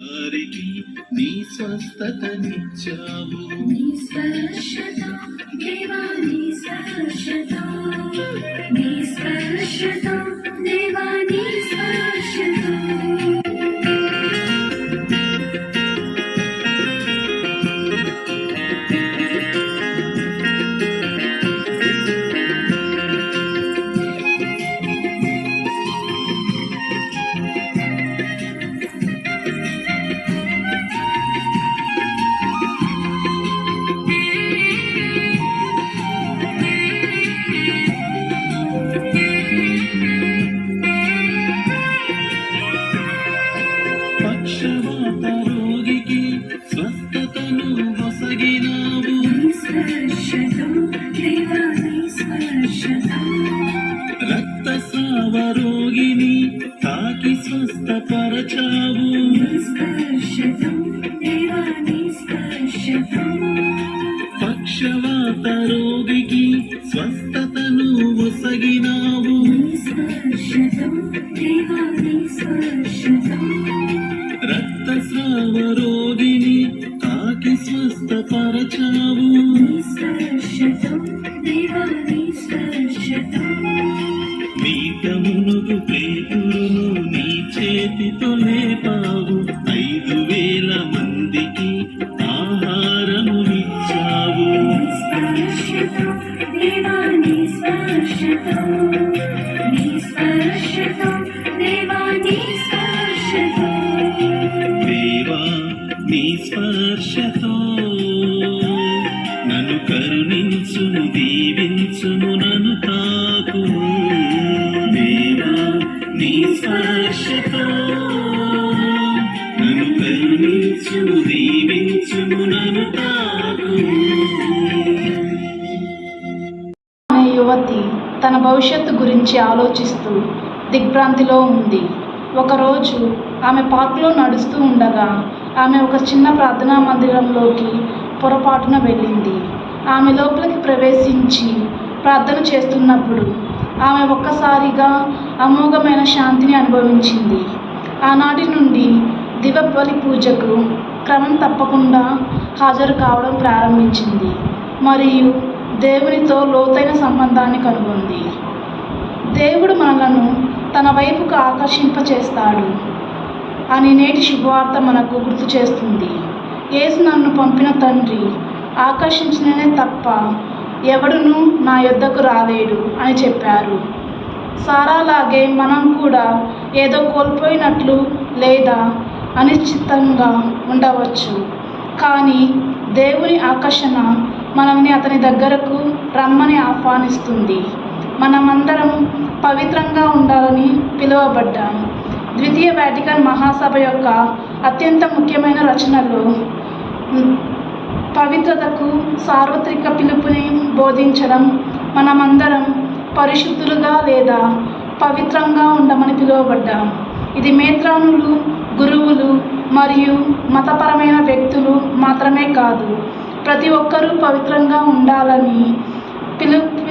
వారికి నీ స్వస్థతనిచ్చావు నీ స్పర్శతో దేవా నీ స్పర్శతో. నీ స్పర్శతో స్వస్థపరచావు పక్షవాత రోగికి స్వస్థతను స్పర్శతో రక్తస్రావ రోగిని తాకి స్వస్థపరచావు నీ స్పర్శతో చేతితో లేపావు. ఐదు వేల మందికి ఆహారము ఇచ్చావు దేవా నీ స్పర్శతో స్పర్శతో నన్ను నన్ను యువతి తన భవిష్యత్తు గురించి ఆలోచిస్తూ దిగ్భ్రాంతిలో ఉంది. ఒకరోజు ఆమె పార్కులో నడుస్తూ ఉండగా ఆమె ఒక చిన్న ప్రార్థనా మందిరంలోకి పొరపాటున వెళ్ళింది. ఆమె లోపలికి ప్రవేశించి ప్రార్థన చేస్తున్నప్పుడు ఆమె ఒక్కసారిగా అమోఘమైన శాంతిని అనుభవించింది. ఆనాటి నుండి దివబలి పూజకు క్రమం తప్పకుండా హాజరు కావడం ప్రారంభించింది. మరియు దేవునితో లోతైన సంబంధాన్ని కనుగొంది. దేవుడు మనలను తన వైపుకు ఆకర్షింపచేస్తాడు అని నేటి శుభవార్త మనకు గుర్తు చేస్తుంది. యేసు నన్ను పంపిన తండ్రి ఆకర్షించిననే తప్ప ఎవడును నా యొద్దకు రాలేడు అని చెప్పారు. సారాలాగే మనం కూడా ఏదో కోల్పోయినట్లు లేదా అనిశ్చితంగా ఉండవచ్చు. కానీ దేవుని ఆకర్షణ మనల్ని అతని దగ్గరకు రమ్మని ఆహ్వానిస్తుంది. మనమందరం పవిత్రంగా ఉండాలని పిలువబడ్డాం. ద్వితీయ వాటికన్ మహాసభ యొక్క అత్యంత ముఖ్యమైన రచనలు పవిత్రతకు సార్వత్రిక పిలుపుని బోధించడం మనమందరం పరిశుద్ధులుగా లేదా పవిత్రంగా ఉండమని పిలువబడ్డాం. ఇది మేత్రానులు గురువులు మరియు మతపరమైన వ్యక్తులు మాత్రమే కాదు. ప్రతి ఒక్కరూ పవిత్రంగా ఉండాలని పిలుపు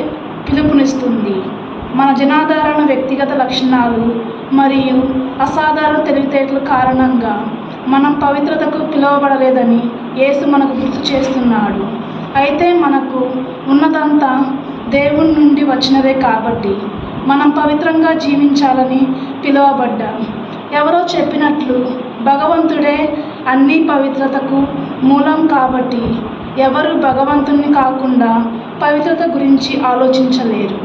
పిలుపునిస్తుంది. మన జనాధారణ వ్యక్తిగత లక్షణాలు మరియు అసాధారణ తెలివితేటల కారణంగా మనం పవిత్రతకు పిలువబడలేదని యేసు మనకు గుర్తు చేస్తున్నాడు. అయితే మనకు ఉన్నదంతా దేవుని నుండి వచ్చినదే కాబట్టి మనం పవిత్రంగా జీవించాలని పిలువబడ్డాం. ఎవరో చెప్పినట్లు భగవంతుడే అన్ని పవిత్రతకు మూలం కాబట్టి ఎవరు భగవంతుని కాకుండా పవిత్రత గురించి ఆలోచించలేరు.